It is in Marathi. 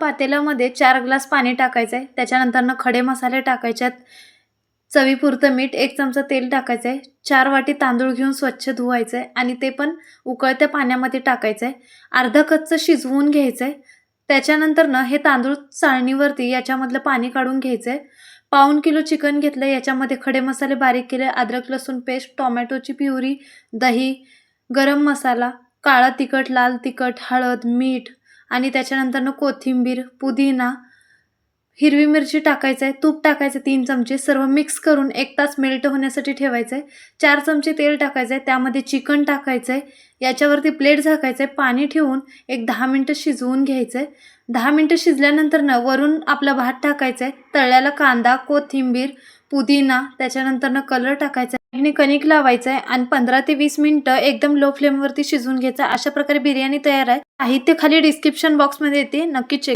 पातेल्यामध्ये चार ग्लास पाणी टाकायचं आहे त्याच्यानंतरनं खडे मसाले टाकायचे आहेत चवीपुरतं मीठ एक चमचा तेल टाकायचं आहे चार वाटी तांदूळ घेऊन स्वच्छ धुवायचं आहे आणि ते पण उकळत्या पाण्यामध्ये टाकायचं आहे अर्धा कच्चं शिजवून घ्यायचं आहे त्याच्यानंतरनं हे तांदूळ चाळणीवरती याच्यामधलं पाणी काढून घ्यायचं आहे पाऊण किलो चिकन घेतलं याच्यामध्ये खडे मसाले बारीक केले अद्रक लसूण पेस्ट टोमॅटोची प्युरी दही गरम मसाला काळा तिखट लाल तिखट हळद मीठ आणि त्याच्यानंतरनं कोथिंबीर पुदिना हिरवी मिरची टाकायचं आहे तूप टाकायचं तीन चमचे सर्व मिक्स करून एक तास मेल्ट होण्यासाठी ठेवायचं आहे चार चमचे तेल टाकायचं आहे त्यामध्ये चिकन टाकायचं आहे याच्यावरती प्लेट झाकायचं आहे पाणी ठेवून एक दहा मिनटं शिजवून घ्यायचं आहे दहा मिनटं शिजल्यानंतरनं वरून आपला भात टाकायचा आहे तळल्याला कांदा कोथिंबीर पुदिना त्याच्यानंतरनं कलर टाकायचा आहे कणिक लावायचं आहे आणि पंधरा ते वीस मिनिटं एकदम लो फ्लेमवरती शिजवून घ्यायचं. अशा प्रकारे बिर्याणी तयार आहे. साहित्य खाली डिस्क्रिप्शन बॉक्समध्ये येते. नक्की चेक